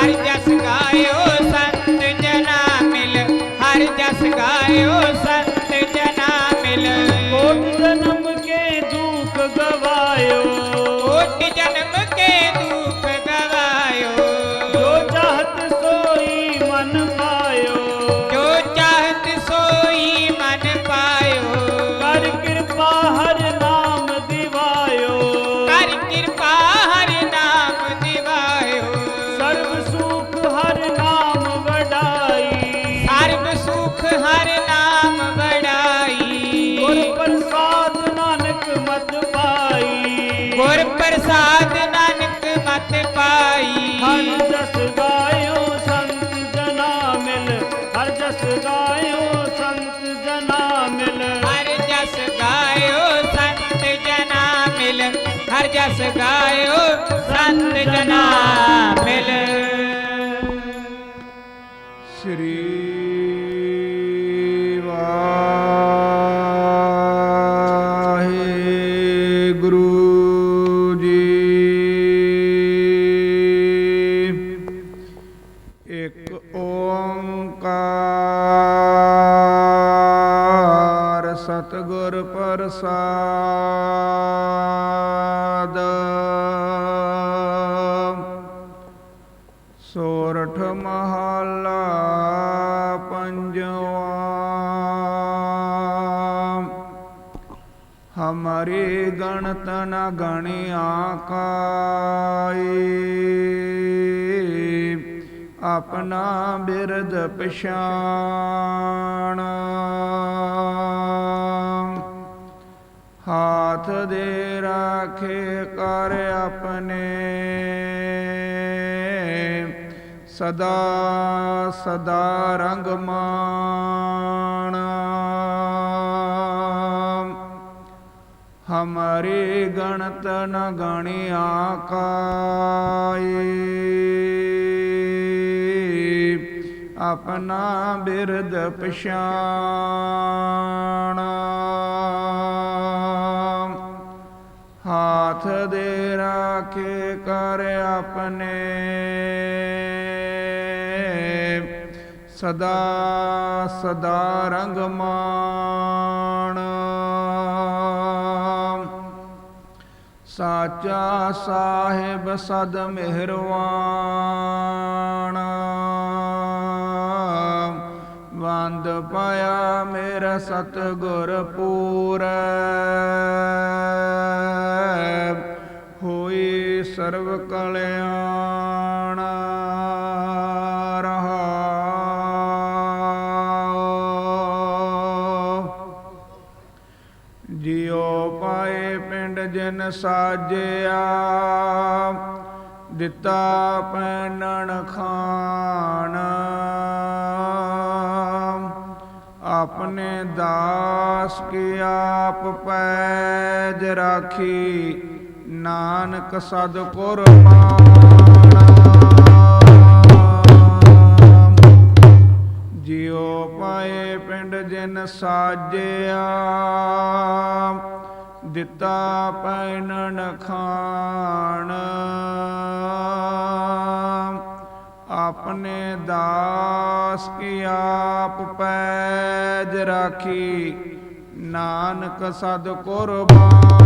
আর যাস ਸੰਤ ਜਨਾ ਮਿਲ। ਸ੍ਰੀ ਵਾਹਿਗੁਰੂ ਜੀ। ਇੱਕ ਓੰਕਾਰ ਸਤਿਗੁਰ ਪ੍ਰਸਾਦ। ਸੋਰਠ ਮਹਲਾ ਪੰਜਵਾ। ਹਮਾਰੇ ਗਣਤ ਨ ਗਣਿਆ ਕਾਈ ਆਪਣਾ ਬਿਰਦ ਪਛਾਣ। ਹਾਥ ਦੇ ਰਾਖੇ ਕਰ ਆਪਣੇ ਸਦਾ ਸਦਾ ਰੰਗ ਮਾਣ ਹਮਾਰੇ ਗਣਤ ਨ ਗਣਿਆ ਕਾਈ ਆਪਣਾ ਬਿਰਦ ਪਛਾਣ। ਹਾਥ ਦੇ ਰਾਖੇ ਕਰ ਆਪਣੇ। ਸਦਾ ਸਦਾ ਰੰਗ ਮਾਣ ਸਾਚਾ ਸਾਹਿਬ ਸਦ ਮਿਹਰਵਾਨ। ਵੰਦ ਪਾਇਆ ਮੇਰਾ ਸਤਿਗੁਰ ਪੂਰੈ। ਹੋਈ ਸਰਬ ਕਲਿਆਣ। ਪਿੰਡ ਜਿਨ ਸਾਜਿਆ, ਦਿੱਤਾ ਪੈਣਨ ਖਾਣ। ਆਪਣੇ ਦਾਸ ਕੇ ਆਪ ਪੈਜ ਰਾਖੀ, ਨਾਨਕ ਸਦ ਕੁਰਬਾਨ ਜਿਉ ਪਾਏ ਪਿੰਡ ਜਿਨ ਸਾਜਿਆ ਦਿੱਤਾ ਪੈਣਨ ਖਾਣ। ਆਪਣੇ ਦਾਸ ਕੀ ਆਪ ਪੈਜ ਰਾਖੀ। ਨਾਨਕ ਸਦ ਕੁਰਬਾਨ